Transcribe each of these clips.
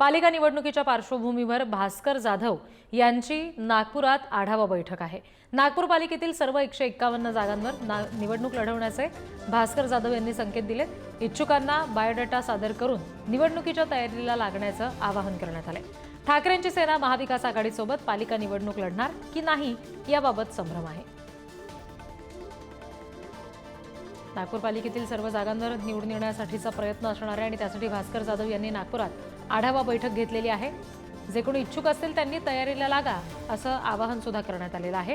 पालिका निवडणुकीच्या पार्श्वभूमीवर भास्कर जाधव यांची नागपुरात आढावा बैठक आहे. नागपूर पालिकेतील सर्व एकशे एक्कावन्न जागांवर ना निवडणूक लढवण्याचे भास्कर जाधव यांनी संकेत दिले इच्छुकांना बायोडेटा सादर करून निवडणुकीच्या तयारीला लागण्याचं आवाहन करण्यात आले ठाकरेंची सेना महाविकास आघाडीसोबत पालिका निवडणूक लढणार की नाही याबाबत संभ्रम आहे. नागपूर पालिकेतील सर्व जागांवर निवडून येण्यासाठीचा प्रयत्न असणार आहे आणि त्यासाठी भास्कर जाधव यांनी नागपुरात आढावा बैठक घेतलेली आहे. जे कोणी इच्छुक असतील त्यांनी तयारीला लागा असं आवाहन सुद्धा करण्यात आलेलं आहे.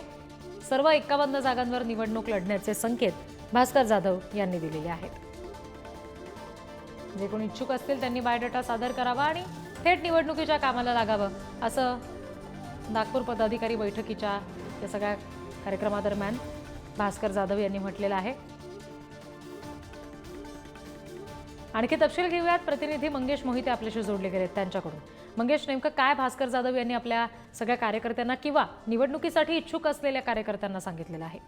सर्व एक्कावन्न जागांवर निवडणूक लढण्याचे संकेत भास्कर जाधव यांनी दिलेले आहेत. जे कोणी इच्छुक असतील त्यांनी बायोडेटा सादर करावा आणि थेट निवडणुकीच्या कामाला लागावं असं नागपूर पदाधिकारी बैठकीच्या या सगळ्या कार्यक्रमादरम्यान भास्कर जाधव यांनी म्हटलेलं आहे. आणखी तपशील घेऊयात. प्रतिनिधी मंगेश मोहिते आपल्याशी जोडले गेलेत त्यांच्याकडून. मंगेश नेमकं काय भास्कर जाधव यांनी आपल्या सगळ्या कार्यकर्त्यांना किंवा निवडणुकीसाठी इच्छुक असलेल्या कार्यकर्त्यांना सांगितलेलं आहे?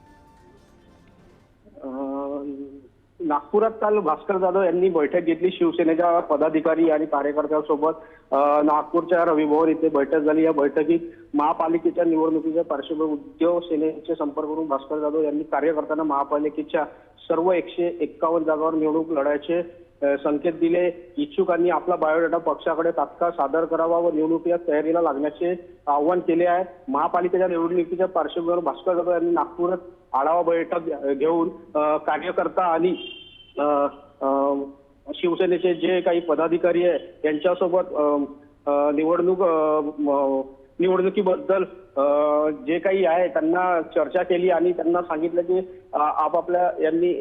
नागपुरात काल भास्कर जाधव यांनी बैठक घेतली. शिवसेनेच्या पदाधिकारी आणि कार्यकर्त्यांसोबत नागपूरच्या रविभवन इथे बैठक झाली. या बैठकीत महापालिकेच्या निवडणुकीच्या पार्श्वभूमी उद्योग सेनेचे संपर्क करून भास्कर जाधव यांनी कार्यकर्त्यांना महापालिकेच्या सर्व एकशे एक्कावन्न जागावर निवडणूक लढायचे संकेत दिले. इच्छुकांनी आपला बायोडेटा पक्षाकडे तात्काळ सादर करावा व निवडणुकीच्या तयारीला लागण्याचे आवाहन केले आहे. महापालिकेच्या निवडणुकीच्या पार्श्वभूमीवर भास्कर जाधव यांनी नागपुरात आढावा बैठक घेऊन कार्यकर्ता आणि शिवसेनेचे जे काही पदाधिकारी आहे यांच्यासोबत निवडणूक निवडणुकीबद्दल जे काही आहे त्यांना चर्चा केली आणि त्यांना सांगितलं की आपापल्या यांनी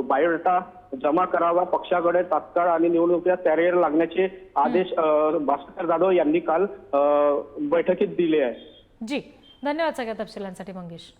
बायोडेटा जमा करावा पक्षाकडे तात्काळ आणि निवडणुकीच्या तयारीला लागण्याचे आदेश भास्कर जाधव यांनी काल अं, बैठकीत दिले आहे जी धन्यवाद सगळ्या तपशिलांसाठी मंगेश.